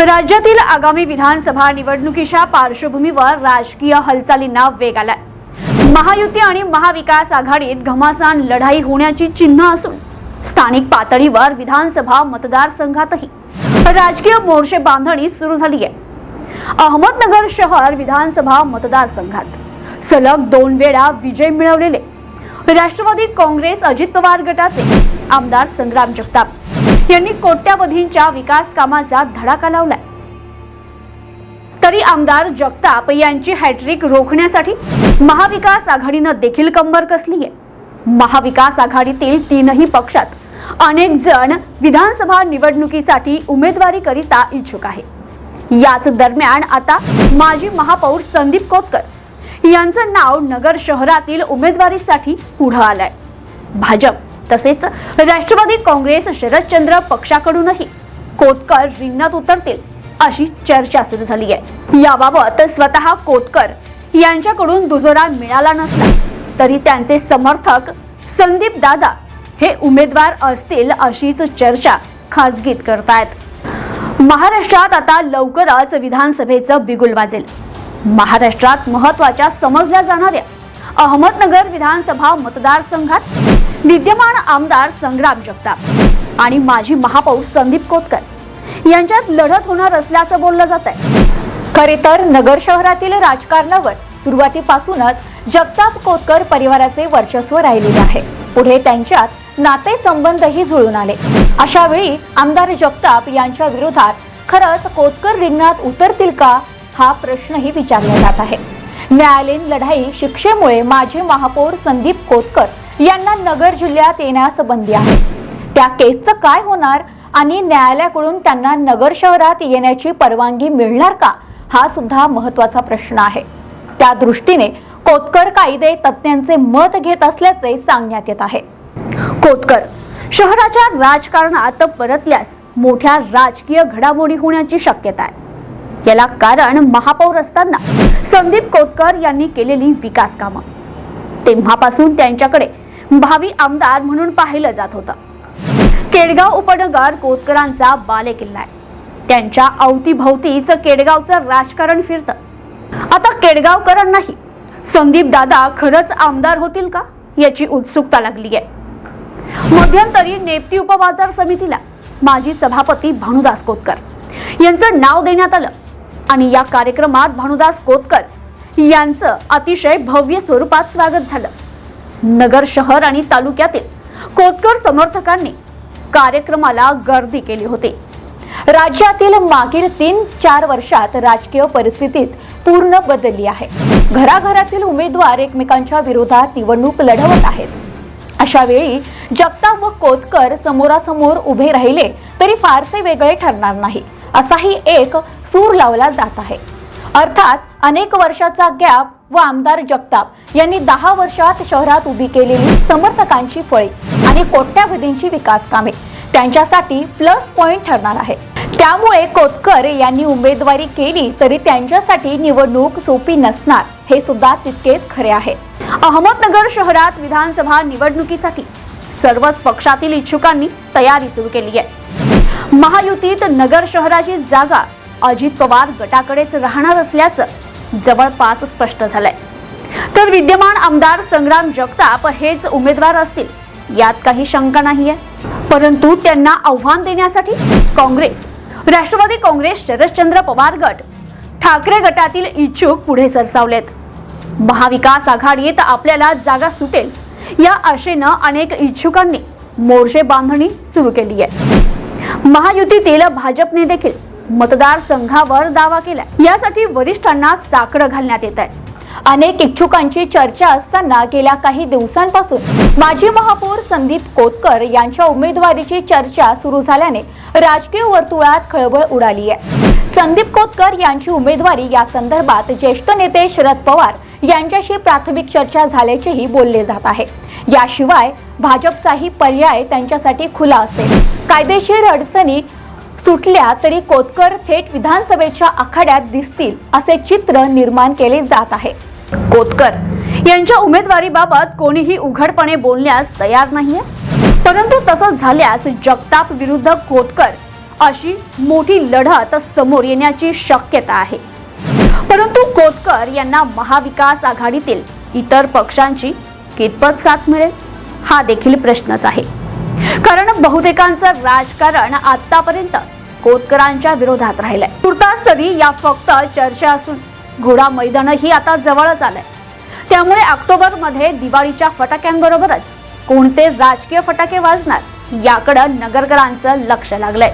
राज्यातील आगामी विधानसभा निवडणुकीच्या पार्श्वभूमीवर राजकीय हालचालींना वेग आलाय. महायुती आणि महाविकास आघाडीत घमासान लढाई होण्याची चिन्ह असून स्थानिक पातळीवर विधानसभा मतदारसंघातही राजकीय मोर्चे बांधणी सुरू झाली आहे. अहमदनगर शहर विधानसभा मतदारसंघात सलग दोन वेळा विजय मिळवलेले राष्ट्रवादी काँग्रेस अजित पवार गटाचे आमदार संग्राम जगताप यांनी कोट्यावधींच्या विकास कामाचा धडाका लावलाय. तरी आमदार जगताप यांची हॅट्रिक रोखण्यासाठी महाविकास आघाडीनं देखील कंबर कसली आहे महाविकास आघाडीतील तीनही पक्षात अनेक जण विधानसभा निवडणुकीसाठी उमेदवारी करिता इच्छुक आहे. याच दरम्यान आता माजी महापौर संदीप कोतकर यांचं नाव नगर शहरातील उमेदवारीसाठी पुढं आलंय. भाजप तसेच राष्ट्रवादी काँग्रेस शरदचंद्र पक्षाकडूनही कोतकर रिंगणात उतरतील अशी चर्चा सुरू झाली आहे. याबाबत स्वतः कोतकर यांच्याकडून दुजोरा मिळाला नसला तरी त्यांचे समर्थक संदीप दादा हे उमेदवार असतील अशीच चर्चा खासगीत करतायत. महाराष्ट्रात आता लवकरच विधानसभेचं बिगुल वाजेल. महाराष्ट्रात महत्त्वाच्या समजल्या जाणाऱ्या अहमदनगर विधानसभा मतदारसंघात विद्यमान आमदार संग्राम जगताप आणि माजी महापौर संदीप कोतकर यांच्यात लढत होणार असल्याचं बोललं जात आहे खरे तर नगर शहरातील राजकारणावर सुरुवातीपासूनच जगताप कोतकर परिवाराचे वर्चस्व राहिलेले आहे. पुढे त्यांच्यात नाते संबंधही जुळून आले. अशा वेळी आमदार जगताप यांच्या विरोधात खरंच कोतकर रिंगणात उतरतील का? हा प्रश्नही विचारला जात आहे. न्यायालयीन लढाई शिक्षेमुळे माजी महापौर संदीप कोतकर यांना नगर जिल्ह्यात येण्यास बंदी आहे. त्या केसचं काय होणार आणि न्यायालयाकडून त्यांना नगर शहरात येण्याची परवानगी मिळणार का हा सुद्धा महत्त्वाचा प्रश्न आहे. त्या दृष्टीने कोतकर कायदे तज्ज्ञांचे मत घेत असल्याचे सांगण्यात येत आहे. कोतकर शहराच्या राजकारणात परतल्यास मोठ्या राजकीय घडामोडी होण्याची शक्यता आहे. याला कारण महापौर असताना संदीप कोतकर यांनी केलेली विकास कामं. तेव्हापासून त्यांच्याकडे भावी आमदार म्हणून पाहिलं जात होतं. केडगाव उपनगर कोतकरांचा बालेकिल्ला आहे. त्यांच्या अवतीभवतीच केडगावचं राजकारण फिरतं. आता केडगावकरण नाही संदीप दादा खरंच आमदार होतील का याची उत्सुकता लागली आहे मध्यंतरी नेपती उपबाजार समितीला माजी सभापती भानुदास कोतकर यांचं नाव देण्यात आलं. आणि या कार्यक्रमात भानुदास कोतकर यांचं अतिशय भव्य स्वरूपात स्वागत झालं. नगर शहर आणि तालुक्यातील कोतकर समर्थकांनी कार्यक्रमाला गर्दी केली होती. राज्यातील मागील तीन चार वर्षात राजकीय परिस्थितीत पूर्ण बदलली आहे. घराघरातील उमेदवार एकमेकांच्या विरोधात निवडणूक लढवत आहेत. अशा वेळी जगताप व कोतकर समोरासमोर उभे राहिले तरी फारसे वेगळे ठरणार नाही. असाही एक सूर लावला जात आहे. अर्थात अनेक वर्षाचा गॅप व आमदार जगताप यांनी दहा वर्षात शहरात उभी केलेली समर्थकांची फळे आणि कोट्यावधींची विकास कामे त्यांच्यासाठी प्लस पॉइंट ठरणार आहे. त्यामुळे कोतकर यांनी उमेदवारी केली तरी त्यांच्यासाठी निवडणूक सोपी नसणार हे सुद्धा तितकेच खरे आहे. अहमदनगर शहरात विधानसभा निवडणुकीसाठी सर्वच पक्षातील इच्छुकांनी तयारी सुरू केली आहे. महायुतीत नगर शहराची जागा अजित पवार गटाकडेच राहणार असल्याचं जवळपास स्पष्ट झालंय. तर विद्यमान आमदार संग्राम जगताप हेच उमेदवार असतील यात काही शंका नाहीये. परंतु त्यांना आव्हान देण्यासाठी काँग्रेस राष्ट्रवादी काँग्रेस शरदचंद्र पवार गट ठाकरे गटातील इच्छुक पुढे सरसावलेत. महाविकास आघाडीत आपल्याला जागा सुटेल या आशेनं अनेक इच्छुकांनी मोर्चे बांधणी सुरू केली आहे महायुतीतील भाजपने देखील मतदारसंघावर दावा केलाय. यासाठी वरिष्ठांना साकडं घालण्यात येत आहे. अनेक इच्छुकांची चर्चा असताना गेल्या काही दिवसांपासून माजी महापौर संदीप कोतकर यांच्या उमेदवारीची चर्चा सुरू झाल्याने राजकीय वर्तुळात खळबळ उडाली आहे. संदीप कोतकर यांची उमेदवारी या संदर्भात ज्येष्ठ नेते शरद पवार यांच्याशी प्राथमिक चर्चा झाल्याचेही बोलले जात आहे. याशिवाय भाजपचाही पर्याय त्यांच्यासाठी खुला असेल. कायदेशीर अडचणी सुटल्या तरी कोतकर थेट विधानसभेच्या आखाड्यात दिसतील असे चित्र निर्माण केले जात आहे. कोतकर यांच्या उमेदवारीबाबत कोणीही उघडपणे बोलण्यास तयार नाहीये. परंतु तसं झाल्यास जगताप विरुद्ध कोतकर अशी मोठी लढत समोर येण्याची शक्यता आहे. परंतु कोतकर यांना महाविकास आघाडीतील इतर पक्षांची कितपत साथ मिळेल? हा देखील प्रश्नच आहे. कारण बहुतेकांचं राजकारण आतापर्यंत कोतकरांच्या विरोधात राहिलंय. तुर्तास तरी या फक्त चर्चा असून घोडा मैदानही आता जवळच आलंय. त्यामुळे ऑक्टोबरमध्ये दिवाळीच्या फटाक्यांबरोबरच कोणते राजकीय फटाके वाजणार याकडं नगरकरांचं लक्ष लागलंय.